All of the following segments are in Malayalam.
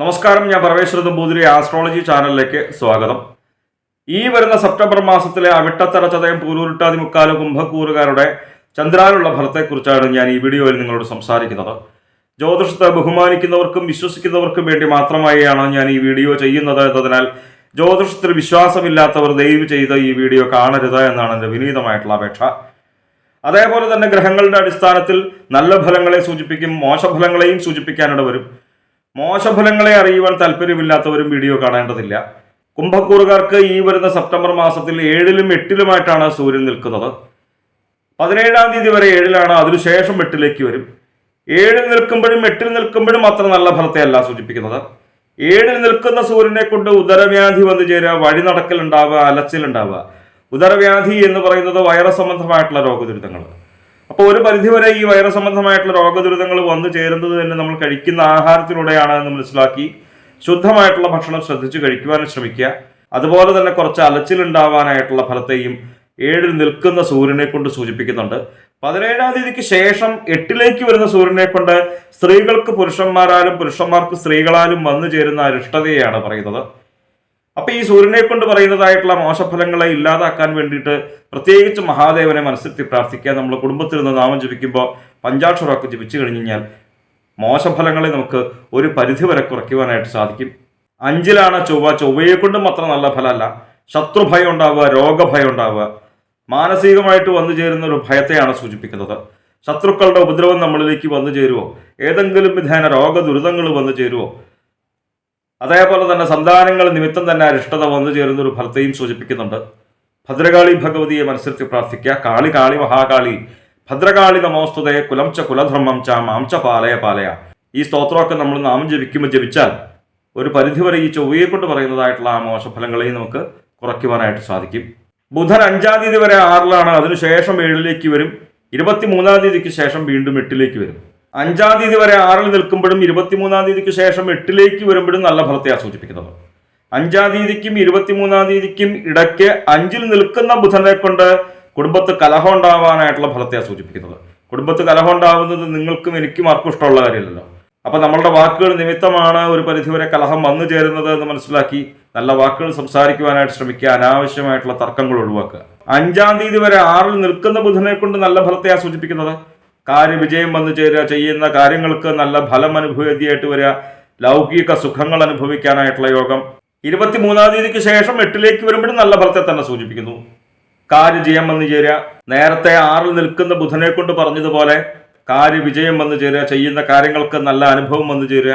നമസ്കാരം ഞാൻ പരമേശ്വര നമ്പൂതിരി ആസ്ട്രോളജി ചാനലിലേക്ക് സ്വാഗതം. ഈ വരുന്ന സെപ്റ്റംബർ മാസത്തിലെ അവിട്ടത്തറ ചതയം പൂരൂരുട്ടാതി മുക്കാൽ കുംഭക്കൂറുകാരുടെ ചന്ദ്രാനുള്ള ഫലത്തെക്കുറിച്ചാണ് ഞാൻ ഈ വീഡിയോയിൽ നിങ്ങളോട് സംസാരിക്കുന്നത്. ജ്യോതിഷത്തെ ബഹുമാനിക്കുന്നവർക്കും വിശ്വസിക്കുന്നവർക്കും വേണ്ടി മാത്രമായാണ് ഞാൻ ഈ വീഡിയോ ചെയ്യുന്നത് എന്നതിനാൽ ജ്യോതിഷത്തിൽ വിശ്വാസമില്ലാത്തവർ ദയവ് ചെയ്ത് ഈ വീഡിയോ കാണരുത് എന്നാണ് എന്റെ വിനീതമായിട്ടുള്ള അപേക്ഷ. അതേപോലെ തന്നെ ഗ്രഹങ്ങളുടെ അടിസ്ഥാനത്തിൽ നല്ല ഫലങ്ങളെ സൂചിപ്പിക്കും മോശഫലങ്ങളെയും സൂചിപ്പിക്കാനിട വരും. മോശഫലങ്ങളെ അറിയുവാൻ താല്പര്യമില്ലാത്തവരും വീഡിയോ കാണേണ്ടതില്ല. കുംഭക്കൂറുകാർക്ക് ഈ വരുന്ന സെപ്റ്റംബർ മാസത്തിൽ ഏഴിലും എട്ടിലുമായിട്ടാണ് സൂര്യൻ നിൽക്കുന്നത്. പതിനേഴാം തീയതി വരെ ഏഴിലാണ് അതിനുശേഷം എട്ടിലേക്ക് വരും. ഏഴിൽ നിൽക്കുമ്പോഴും എട്ടിൽ നിൽക്കുമ്പോഴും അത്ര നല്ല ഫലത്തെ അല്ല സൂചിപ്പിക്കുന്നത്. ഏഴിൽ നിൽക്കുന്ന സൂര്യനെ കൊണ്ട് ഉദരവ്യാധി വന്നു ചേരുക വഴി നടക്കലുണ്ടാവുക അലച്ചിലുണ്ടാവുക ഉദരവ്യാധി എന്ന് പറയുന്നത് വൈറസ് സംബന്ധമായിട്ടുള്ള രോഗദുരിതങ്ങൾ അപ്പോൾ ഒരു പരിധിവരെ ഈ വൈറസ് സംബന്ധമായിട്ടുള്ള രോഗദുരിതങ്ങൾ വന്നു ചേരുന്നത് തന്നെ നമ്മൾ കഴിക്കുന്ന ആഹാരത്തിലൂടെയാണ് എന്ന് മനസ്സിലാക്കി ശുദ്ധമായിട്ടുള്ള ഭക്ഷണം ശ്രദ്ധിച്ച് കഴിക്കുവാനും ശ്രമിക്കുക. അതുപോലെ തന്നെ കുറച്ച് അലച്ചിലുണ്ടാവാനായിട്ടുള്ള ഫലത്തെയും ഏഴിൽ നിൽക്കുന്ന സൂര്യനെ കൊണ്ട് സൂചിപ്പിക്കുന്നുണ്ട്. പതിനേഴാം തീയതിക്ക് ശേഷം എട്ടിലേക്ക് വരുന്ന സൂര്യനെ കൊണ്ട് സ്ത്രീകൾക്ക് പുരുഷന്മാരാലും പുരുഷന്മാർക്ക് സ്ത്രീകളാലും വന്നു ചേരുന്ന അരിഷ്ടതയാണ് പറയുന്നത്. അപ്പൊ ഈ സൂര്യനെ കൊണ്ട് പറയുന്നതായിട്ടുള്ള മോശഫലങ്ങളെ ഇല്ലാതാക്കാൻ വേണ്ടിയിട്ട് പ്രത്യേകിച്ച് മഹാദേവനെ മനസ്സിലെത്തി പ്രാർത്ഥിക്കാൻ നമ്മൾ കുടുംബത്തിൽ നിന്ന് നാമം ജപിക്കുമ്പോൾ പഞ്ചാക്ഷരമൊക്കെ ജപിച്ചു കഴിഞ്ഞു കഴിഞ്ഞാൽ മോശഫലങ്ങളെ നമുക്ക് ഒരു പരിധി വരെ കുറയ്ക്കുവാനായിട്ട് സാധിക്കും. അഞ്ചിലാണ് ചൊവ്വ. ചൊവ്വയെ കൊണ്ടും അത്ര നല്ല ഫലമല്ല. ശത്രുഭയം ഉണ്ടാവുക രോഗഭയം ഉണ്ടാവുക. മാനസികമായിട്ട് വന്നു ചേരുന്ന ഒരു ഭയത്തെയാണ് സൂചിപ്പിക്കുന്നത്. ശത്രുക്കളുടെ ഉപദ്രവം നമ്മളിലേക്ക് വന്നു ചേരുവോ? ഏതെങ്കിലും വിധേന രോഗ ദുരിതങ്ങൾ വന്നു ചേരുവോ? അതേപോലെ തന്നെ സന്താനങ്ങൾ നിമിത്തം തന്നെ അരിഷ്ടത വന്നു ചേരുന്ന ഒരു ഫലത്തെയും സൂചിപ്പിക്കുന്നുണ്ട്. ഭദ്രകാളി ഭഗവതിയെ മനസ്സിലത്തി പ്രാർത്ഥിക്കുക. കാളി കാളി മഹാകാളി. ഭദ്രകാളി നമോസ്തുതയെ കുലം ച കുലധർമ്മം ച മാം ച പാലയ പാലയ. ഈ സ്തോത്രമൊക്കെ നമ്മൾ നാമം ജപിക്കുമ്പോൾ ജപിച്ചാൽ ഒരു പരിധിവരെ ഈ ചൊവ്വയെ കൊണ്ട് പറയുന്നതായിട്ടുള്ള ആ മോശഫലങ്ങളെയും നമുക്ക് കുറയ്ക്കുവാനായിട്ട് സാധിക്കും. ബുധൻ അഞ്ചാം തീയതി വരെ ആറിലാണ്. അതിനുശേഷം ഏഴിലേക്ക് വരും. ഇരുപത്തി മൂന്നാം തീയതിക്ക് ശേഷം വീണ്ടും എട്ടിലേക്ക് വരും. അഞ്ചാം തീയതി വരെ ആറിൽ നിൽക്കുമ്പോഴും ഇരുപത്തിമൂന്നാം തീയതിക്ക് ശേഷം എട്ടിലേക്ക് വരുമ്പോഴും നല്ല ഫലത്തെയാണ് സൂചിപ്പിക്കുന്നത് അഞ്ചാം തീയതിക്കും ഇരുപത്തിമൂന്നാം തീയതിക്കും ഇടയ്ക്ക് അഞ്ചിൽ നിൽക്കുന്ന ബുധനെ കൊണ്ട് കുടുംബത്ത് കലഹം ഉണ്ടാവാനായിട്ടുള്ള ഫലത്തെയാണ് സൂചിപ്പിക്കുന്നത് കുടുംബത്ത് കലഹം ഉണ്ടാവുന്നത് നിങ്ങൾക്കും എനിക്കും ആർക്കും ഇഷ്ടമുള്ള കാര്യമല്ലല്ലോ. അപ്പൊ നമ്മളുടെ വാക്കുകൾ നിമിത്തമാണ് ഒരു പരിധിവരെ കലഹം വന്നു ചേരുന്നത് എന്ന് മനസ്സിലാക്കി നല്ല വാക്കുകൾ സംസാരിക്കുവാനായിട്ട് ശ്രമിക്കുക അനാവശ്യമായിട്ടുള്ള തർക്കങ്ങൾ ഒഴിവാക്കുക. അഞ്ചാം തീയതി വരെ ആറിൽ നിൽക്കുന്ന ബുധനെ കൊണ്ട് നല്ല ഫലത്തെയാണ് സൂചിപ്പിക്കുന്നത് കാര്യവിജയം വന്നു ചേരുക ചെയ്യുന്ന കാര്യങ്ങൾക്ക് നല്ല ഫലം അനുഭവേദിയായിട്ട് വരിക ലൗകിക സുഖങ്ങൾ അനുഭവിക്കാനായിട്ടുള്ള യോഗം. ഇരുപത്തിമൂന്നാം തീയതിക്ക് ശേഷം എട്ടിലേക്ക് വരുമ്പോഴും നല്ല ഫലത്തെ തന്നെ സൂചിപ്പിക്കുന്നു. കാര്യജയം വന്നു ചേരുക. നേരത്തെ ആറിൽ നിൽക്കുന്ന ബുധനെ കൊണ്ട് പറഞ്ഞതുപോലെ കാര്യവിജയം വന്നു ചേരുക ചെയ്യുന്ന കാര്യങ്ങൾക്ക് നല്ല അനുഭവം വന്നു ചേരുക.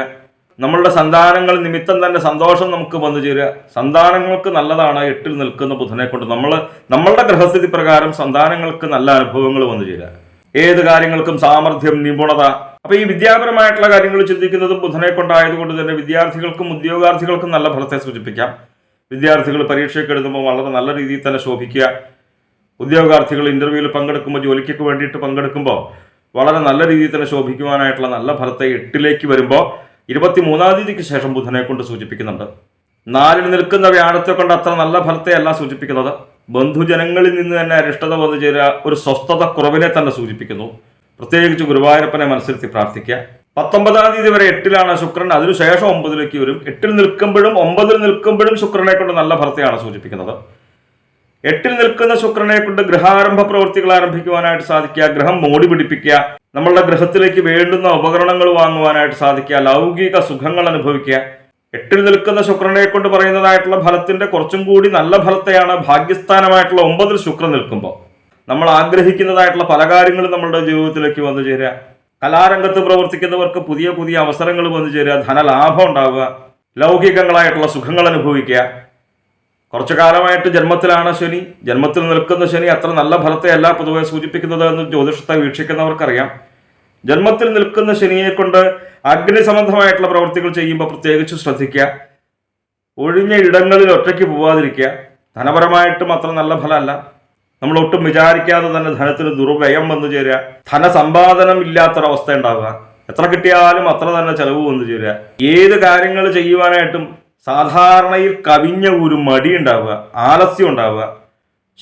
നമ്മളുടെ സന്താനങ്ങൾ നിമിത്തം തന്നെ സന്തോഷം നമുക്ക് വന്നു ചേരുക. സന്താനങ്ങൾക്ക് നല്ലതാണ് എട്ടിൽ നിൽക്കുന്ന ബുധനെ കൊണ്ട് നമ്മൾ നമ്മളുടെ ഗ്രഹസ്ഥിതി പ്രകാരം സന്താനങ്ങൾക്ക് നല്ല അനുഭവങ്ങൾ വന്നു ചേരുക. ഏത് കാര്യങ്ങൾക്കും സാമർഥ്യം നിപുണത. അപ്പൊ ഈ വിദ്യാപരമായിട്ടുള്ള കാര്യങ്ങൾ ചിന്തിക്കുന്നത് ബുധനെ കൊണ്ടായതുകൊണ്ട് തന്നെ വിദ്യാർത്ഥികൾക്കും ഉദ്യോഗാർത്ഥികൾക്കും നല്ല ഫലത്തെ സൂചിപ്പിക്കാം. വിദ്യാർത്ഥികൾ പരീക്ഷയ്ക്ക് എഴുതുമ്പോൾ വളരെ നല്ല രീതിയിൽ തന്നെ ശോഭിക്കുക. ഉദ്യോഗാർത്ഥികൾ ഇന്റർവ്യൂവിൽ പങ്കെടുക്കുമ്പോൾ ജോലിക്കൊക്കെ വേണ്ടിയിട്ട് പങ്കെടുക്കുമ്പോൾ വളരെ നല്ല രീതിയിൽ തന്നെ ശോഭിക്കുവാനായിട്ടുള്ള നല്ല ഫലത്തെ എട്ടിലേക്ക് വരുമ്പോൾ ഇരുപത്തി മൂന്നാം തീയതിക്ക് ശേഷം ബുധനെ കൊണ്ട് സൂചിപ്പിക്കുന്നുണ്ട്. നാലിൽ നിൽക്കുന്ന വ്യാഴത്തെ കൊണ്ട് അത്ര നല്ല ഫലത്തെ അല്ല സൂചിപ്പിക്കുന്നത്. ബന്ധുജനങ്ങളിൽ നിന്ന് തന്നെ അരിഷ്ടത വന്നു ചേരുക ഒരു സ്വസ്ഥത കുറവിനെ തന്നെ സൂചിപ്പിക്കുന്നു. പ്രത്യേകിച്ച് ഗുരുവായൂരപ്പനെ മനസ്സിലെത്തി പ്രാർത്ഥിക്കുക. പത്തൊമ്പതാം തീയതി വരെ എട്ടിലാണ് ശുക്രൻ. അതിനുശേഷം ഒമ്പതിലേക്ക് വരും. എട്ടിൽ നിൽക്കുമ്പോഴും ഒമ്പതിൽ നിൽക്കുമ്പോഴും ശുക്രനെ കൊണ്ട് നല്ല ഭർത്തയാണ് സൂചിപ്പിക്കുന്നത്. എട്ടിൽ നിൽക്കുന്ന ശുക്രനെ കൊണ്ട് ഗൃഹാരംഭ പ്രവൃത്തികൾ ആരംഭിക്കുവാനായിട്ട് സാധിക്കുക. ഗ്രഹം മോടി പിടിപ്പിക്കുക. നമ്മളുടെ ഗ്രഹത്തിലേക്ക് വേണ്ടുന്ന ഉപകരണങ്ങൾ വാങ്ങുവാനായിട്ട് സാധിക്കുക. ലൗകിക സുഖങ്ങൾ അനുഭവിക്കുക. എട്ടിൽ നിൽക്കുന്ന ശുക്രനെ കൊണ്ട് പറയുന്നതായിട്ടുള്ള ഫലത്തിന്റെ കുറച്ചും കൂടി നല്ല ഫലത്തെയാണ് ഭാഗ്യസ്ഥാനമായിട്ടുള്ള ഒമ്പതിൽ ശുക്രൻ നിൽക്കുമ്പോൾ നമ്മൾ ആഗ്രഹിക്കുന്നതായിട്ടുള്ള പല കാര്യങ്ങളും നമ്മളുടെ ജീവിതത്തിലേക്ക് വന്നു ചേരുക. കലാരംഗത്ത് പ്രവർത്തിക്കുന്നവർക്ക് പുതിയ പുതിയ അവസരങ്ങൾ വന്നു ചേരുക. ധനലാഭം ഉണ്ടാവുക. ലൗകികങ്ങളായിട്ടുള്ള സുഖങ്ങൾ അനുഭവിക്കുക. കുറച്ചു കാലമായിട്ട് ജന്മത്തിലാണ് ശനി. ജന്മത്തിൽ നിൽക്കുന്ന ശനി അത്ര നല്ല ഫലത്തെ അല്ല പൊതുവെ സൂചിപ്പിക്കുന്നത് എന്ന് ജ്യോതിഷത്തെ വീക്ഷിക്കുന്നവർക്കറിയാം. ജന്മത്തിൽ നിൽക്കുന്ന ശനിയെ കൊണ്ട് അഗ്നി സംബന്ധമായിട്ടുള്ള പ്രവൃത്തികൾ ചെയ്യുമ്പോൾ പ്രത്യേകിച്ച് ശ്രദ്ധിക്കുക. ഒഴിഞ്ഞ ഇടങ്ങളിൽ ഒറ്റയ്ക്ക് പോവാതിരിക്കുക. ധനപരമായിട്ടും അത്ര നല്ല ഫലമല്ല. നമ്മൾ ഒട്ടും വിചാരിക്കാതെ തന്നെ ധനത്തിന് ദുർവ്യയം വന്നു ചേരുക. ധനസമ്പാദനം ഇല്ലാത്തൊരവസ്ഥ ഉണ്ടാവുക. എത്ര കിട്ടിയാലും അത്ര തന്നെ ചെലവ് വന്നു ചേരുക. ഏത് കാര്യങ്ങൾ ചെയ്യുവാനായിട്ടും സാധാരണയിൽ കവിഞ്ഞ ഒരു മടി ഉണ്ടാവുക. ആലസ്യം ഉണ്ടാവുക.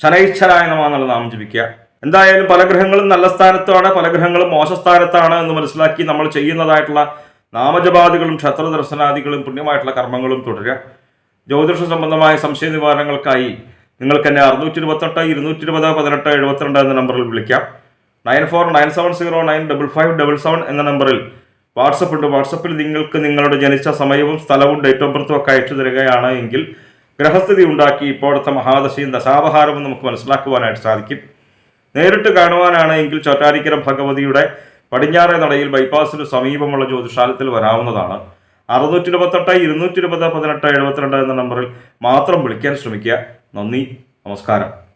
ശനൈശ്വരായ നാമം ജപിക്കുക. എന്തായാലും പല ഗ്രഹങ്ങളും നല്ല സ്ഥാനത്താണ് പല ഗ്രഹങ്ങളും മോശ സ്ഥാനത്താണ് എന്ന് മനസ്സിലാക്കി നമ്മൾ ചെയ്യുന്നതായിട്ടുള്ള നാമജപാദികളും ക്ഷത്ര ദർശനാദികളും പുണ്യമായിട്ടുള്ള കർമ്മങ്ങളും തുടരുക. ജ്യോതിഷ സംബന്ധമായ സംശയ നിവാരണങ്ങൾക്കായി നിങ്ങൾക്ക് എന്നെ അറുന്നൂറ്റി ഇരുപത്തെട്ട് ഇരുന്നൂറ്റി ഇരുപത് പതിനെട്ട് എഴുപത്തിരണ്ട് എന്ന നമ്പറിൽ വിളിക്കാം. Nine four nine seven zero nine double five double seven എന്ന നമ്പറിൽ വാട്സപ്പ് ഉണ്ട്. വാട്സപ്പിൽ നിങ്ങൾക്ക് നിങ്ങളുടെ ജനിച്ച സമയവും സ്ഥലവും ഡേറ്റ് ഓഫ് ബർത്തും ഒക്കെ അയച്ചു തരികയാണ് എങ്കിൽ ഗ്രഹസ്ഥിതി ഉണ്ടാക്കി ഇപ്പോഴത്തെ മഹാദശയും ദശാപഹാരവും നമുക്ക് മനസ്സിലാക്കുവാനായിട്ട് സാധിക്കും. നേരിട്ട് കാണുവാനാണ് എങ്കിൽ ചോറ്റാരിക്കര ഭഗവതിയുടെ പടിഞ്ഞാറേ നടയിൽ ബൈപ്പാസിന് സമീപമുള്ള ജ്യോതിഷാലത്തിൽ വരാവുന്നതാണ്. അറുന്നൂറ്റി ഇരുപത്തെട്ട് ഇരുന്നൂറ്റി ഇരുപത് പതിനെട്ട് എഴുപത്തിരണ്ട് എന്ന നമ്പറിൽ മാത്രം വിളിക്കാൻ ശ്രമിക്കുക. നന്ദി നമസ്കാരം.